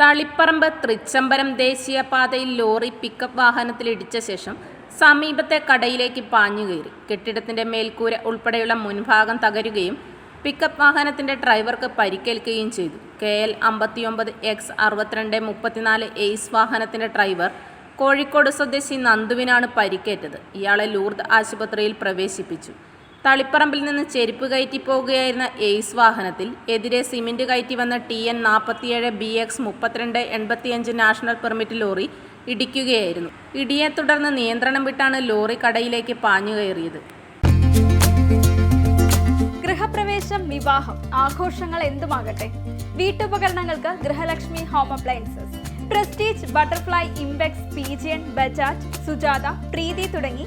തളിപ്പറമ്പ് തൃച്ചംബരം ദേശീയപാതയിൽ lorry pickup വാഹനത്തിലിടിച്ച ശേഷം സമീപത്തെ കടയിലേക്ക് പാഞ്ഞു കയറി. കെട്ടിടത്തിന്റെ മേൽക്കൂര ഉൾപ്പെടെയുള്ള മുൻഭാഗം തകരുകയും പിക്കപ്പ് വാഹനത്തിന്റെ ഡ്രൈവർക്ക് പരിക്കേൽക്കുകയും ചെയ്തു. കെ എൽ അമ്പത്തിയൊമ്പത് എക്സ് അറുപത്തിരണ്ട് മുപ്പത്തിനാല് എയ്സ് വാഹനത്തിന്റെ ഡ്രൈവർ കോഴിക്കോട് സ്വദേശി നന്ദുവിനാണ് പരിക്കേറ്റത്. ഇയാളെ ലൂർദ് ആശുപത്രിയിൽ പ്രവേശിപ്പിച്ചു. തളിപ്പറമ്പിൽ നിന്ന് ചെരുപ്പ് കയറ്റി പോകുകയായിരുന്ന എയ്സ് വാഹനത്തിൽ എതിരെ സിമന്റ് കയറ്റി വന്ന ടി എൻ നാൽപ്പത്തിയേഴ് ബി എക്സ് മുപ്പത്തിരണ്ട് എൺപത്തിയഞ്ച് നാഷണൽ പെർമിറ്റ് ലോറി ഇടിക്കുകയായിരുന്നു. ഇടിയെ തുടർന്ന് നിയന്ത്രണം വിട്ടാണ് ലോറി കടയിലേക്ക് പാഞ്ഞു കയറിയത്. ഗൃഹപ്രവേശം വിവാഹം ആഘോഷങ്ങൾ എന്തുമാകട്ടെ? വീട്ടുപകരണങ്ങൾക്ക് Grihalakshmi home appliances Prestige Butterfly Impex Pigeon Bajaj Sujata Preethi തുടങ്ങി